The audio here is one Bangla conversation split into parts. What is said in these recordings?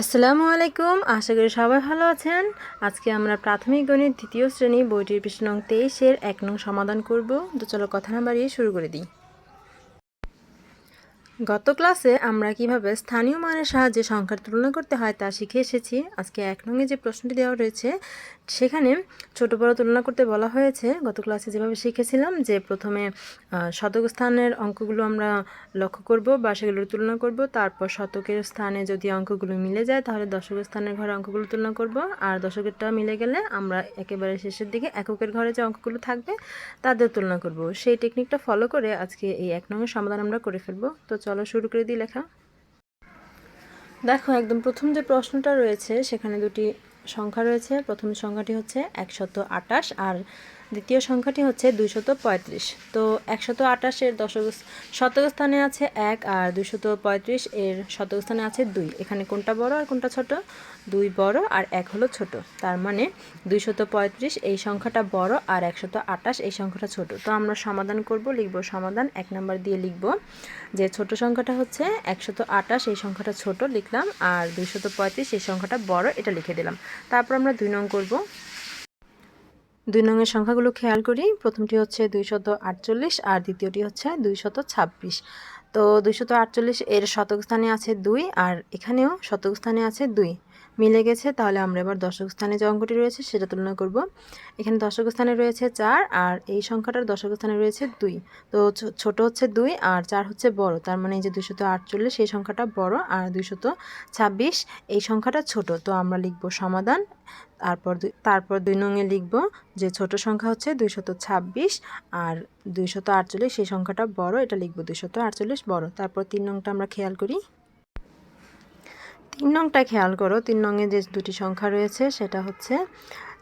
আসসালামু আলাইকুম, আশা করি সবাই ভালো আছেন। আজকে আমরা প্রাথমিক গণিত দ্বিতীয় শ্রেণি বইটির পৃষ্ঠ নং তেইশের এক নং সমাধান করব। তো চলো কথা না বাড়িয়ে শুরু করে দিই। গত ক্লাসে আমরা কীভাবে স্থানীয় মানের সাহায্যে সংখ্যার তুলনা করতে হয় তা শিখে এসেছি। আজকে এক নঙে যে প্রশ্নটি দেওয়া রয়েছে, সেখানে ছোট বড় তুলনা করতে বলা হয়েছে। গত ক্লাসে যেভাবে শিখেছিলাম যে প্রথমে শতক স্থানের অঙ্কগুলো আমরা লক্ষ্য করব বা সেগুলোর তুলনা করব, তারপর শতকের স্থানে যদি অঙ্কগুলো মিলে যায় তাহলে দশক স্থানের ঘরে অঙ্কগুলো তুলনা করব। আর দশকেরটা মিলে গেলে আমরা একেবারে শেষের দিকে এককের ঘরে যে অঙ্কগুলো থাকবে তাদের তুলনা করব। সেই টেকনিকটা ফলো করে আজকে এই এক নঙের সমাধান আমরা করে ফেলব। তো চলো শুরু করে দিই লেখা। দেখো, একদম প্রথম যে প্রশ্নটা রয়েছে, সেখানে দুটি সংখ্যা রয়েছে। প্রথম সংখ্যাটি হচ্ছে একশত আটাশ আর দ্বিতীয় সংখ্যাটি হচ্ছে দুইশত পঁয়ত্রিশ। তো একশত আটাশের দশক শতক স্থানে আছে এক আর দুইশত পঁয়ত্রিশ এর শতক স্থানে আছে দুই। এখানে কোনটা বড় আর কোনটা ছোট? দুই বড় আর এক হলো ছোট। তার মানে দুইশত পঁয়ত্রিশ এই সংখ্যাটা বড় আর একশত আটাশ এই সংখ্যাটা ছোট। তো আমরা সমাধান করব, লিখব সমাধান। এক নাম্বার দিয়ে লিখব যে ছোট সংখ্যাটা হচ্ছে একশত আটাশ এই সংখ্যাটা ছোট লিখলাম আর দুইশত পঁয়ত্রিশ, এই সংখ্যাটা বড়, এটা লিখে দিলাম। তারপর আমরা দুই নং করব। দুই নঙের সংখ্যাগুলো খেয়াল করি। প্রথমটি হচ্ছে দুইশত আটচল্লিশ আর দ্বিতীয়টি হচ্ছে দুইশত ছাব্বিশ। তো দুইশত আটচল্লিশ এর শতক স্থানে আছে দুই আর এখানেও শতক স্থানে আছে দুই। মিলে গেছে, তাহলে আমরা এবার দশক স্থানে যে অঙ্কটি রয়েছে সেটা তুলনা করব। এখানে দশক স্থানে রয়েছে চার আর এই সংখ্যাটার দশক স্থানে রয়েছে দুই। তো ছোট হচ্ছে দুই আর চার হচ্ছে বড়, তার মানে এই যে দুইশত আটচল্লিশ, এই সংখ্যাটা বড় আর দুইশত ছাব্বিশ, এই সংখ্যাটা ছোট। তো আমরা লিখব সমাধান, তারপর তারপর দুই নঙে লিখব যে ছোট সংখ্যা হচ্ছে দুইশত ছাব্বিশ আর দুইশত আটচল্লিশ সেই সংখ্যাটা বড়, এটা লিখব দুইশত আটচল্লিশ বড়। তারপর তিন নংটা আমরা খেয়াল করি। তিন নংটা খেয়াল করো, তিন নংয়ে যে দুটি সংখ্যা রয়েছে সেটা হচ্ছে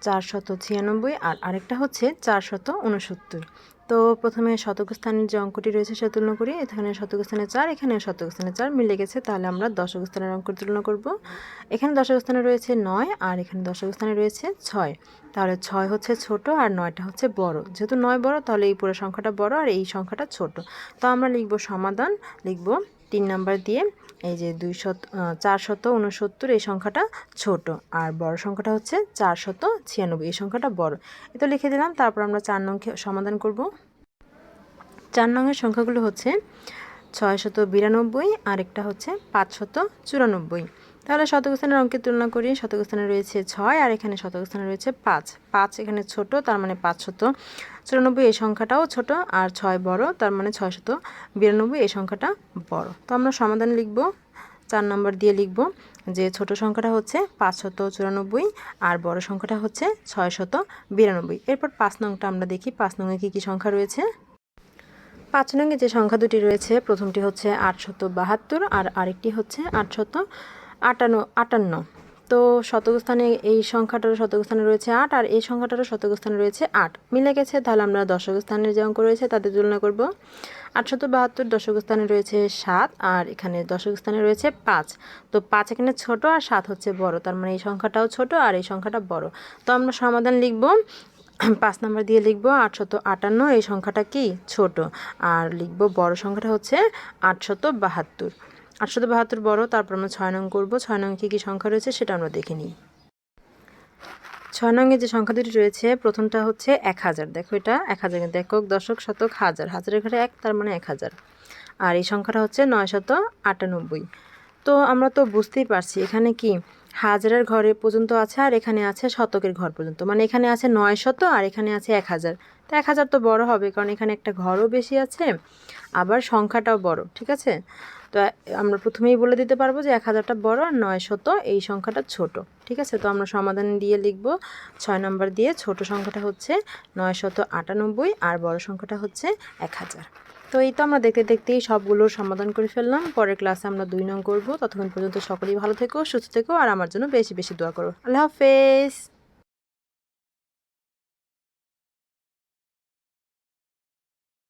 চারশত ছিয়ানব্বই আর আরেকটা হচ্ছে চারশত উনসত্তর তো প্রথমে শতক স্থানের যে অঙ্কটি রয়েছে সে তুলনা করি, এখানে শতক স্থানে চার, এখানে শতক স্থানে চার, মিলে গেছে, তাহলে আমরা দশক স্থানের অঙ্ক তুলনা করব। এখানে দশক স্থানে রয়েছে নয় আর এখানে দশক স্থানে রয়েছে ছয়। তাহলে ছয় হচ্ছে ছোট আর নয়টা হচ্ছে বড়। যেহেতু নয় বড়, তাহলে এই পুরো সংখ্যাটা বড় আর এই সংখ্যাটা ছোট। তো আমরা লিখব সমাধান, লিখব তিন নাম্বার দিয়ে এই যে দুই শত চার শত উনসত্তর এই সংখ্যাটা ছোট। আর বড় সংখ্যাটা হচ্ছে চার শত ছিয়ানব্বই, এই সংখ্যাটা বড়। তো লিখে দিলাম, তারপর আমরা চার নং সমাধান করব। চার নংয়ের সংখ্যাগুলো হচ্ছে ছয় শত বিরানব্বই, আরেকটা হচ্ছে পাঁচ শত চুরানব্বই। তাহলে শতক স্থানের অঙ্কের তুলনা করি। শতক স্থানে রয়েছে ছয় আর এখানে শতক স্থানে রয়েছে পাঁচ। পাঁচ এখানে ছোট, তার মানে পাঁচশত চুরানব্বই এই সংখ্যাটাও ছোট আর ছয় বড়, তার মানে ছয়শত বিরানব্বই এই সংখ্যাটা বড়। তো আমরা সমাধান লিখব। চার নম্বর দিয়ে লিখব যে ছোট সংখ্যাটা হচ্ছে পাঁচশত চুরানব্বই আর বড় সংখ্যাটা হচ্ছে ছয়শত বিরানব্বই। এরপর পাঁচ নংটা আমরা দেখি। পাঁচ নংয়ে কী কী সংখ্যা রয়েছে? পাঁচ নঙ্গে যে সংখ্যা দুটি রয়েছে, প্রথমটি হচ্ছে আটশত বাহাত্তর আর আরেকটি হচ্ছে আটশত আটান্ন আটান্ন। তো শতক স্থানে এই সংখ্যাটারও শতক স্থানে রয়েছে আট আর এই সংখ্যাটারও শতক স্থানে রয়েছে আট। মিলে গেছে, তাহলে আমরা দশক স্থানের যে অঙ্ক রয়েছে তাদের তুলনা করব। আটশত বাহাত্তর দশক স্থানে রয়েছে সাত আর এখানে দশক স্থানে রয়েছে পাঁচ। তো পাঁচ এখানে ছোট আর সাত হচ্ছে বড়, তার মানে এই সংখ্যাটাও ছোট আর এই সংখ্যাটা বড়। তো আমরা সমাধান লিখব। পাঁচ নাম্বার দিয়ে লিখব আটশত আটান্ন এই সংখ্যাটা কি? ছোট। আর লিখব বড় সংখ্যাটা হচ্ছে আটশত বাহাত্তর আটশত বাহাত্তর বড়, তারপর আমরা ছয় নং করব। ছয় নং কী কী সংখ্যা রয়েছে সেটা আমরা দেখে নিই। ছয় নঙ্গে যে সংখ্যা দুটি রয়েছে, প্রথমটা হচ্ছে এক হাজার। দেখো এটা, এক হাজার একক, দশক শতক হাজার। হাজারের ঘরে এক, তার মানে এক হাজার। আর এই সংখ্যাটা হচ্ছে নয় শত আটানব্বই। তো আমরা তো বুঝতেই পারছি, এখানে কি হাজারের ঘরে পর্যন্ত আছে আর এখানে আছে শতকের ঘর পর্যন্ত। মানে এখানে আছে নয় শত আর এখানে আছে এক হাজার। তো এক হাজার তো বড় হবে, কারণ এখানে একটা ঘরও বেশি আছে, আবার সংখ্যাটাও বড়, ঠিক আছে? তো আমরা প্রথমেই বলে দিতে পারব যে এক হাজারটা বড় আর নয় শত, এই সংখ্যাটা ছোট, ঠিক আছে? তো আমরা সমাধান দিয়ে লিখব, ছয় নম্বর দিয়ে ছোট সংখ্যাটা হচ্ছে নয় শত আটানব্বই আর বড় সংখ্যাটা হচ্ছে এক হাজার। তো এই তো আমরা দেখতে দেখতেই সবগুলোর সমাধান করে ফেললাম। পরের ক্লাসে আমরা দুই নং করব। ততক্ষণ পর্যন্ত সকলেই ভালো থেকো, সুস্থ থেকো, আর আমার জন্য বেশি বেশি দোয়া করো। আল্লাহ হাফেজ।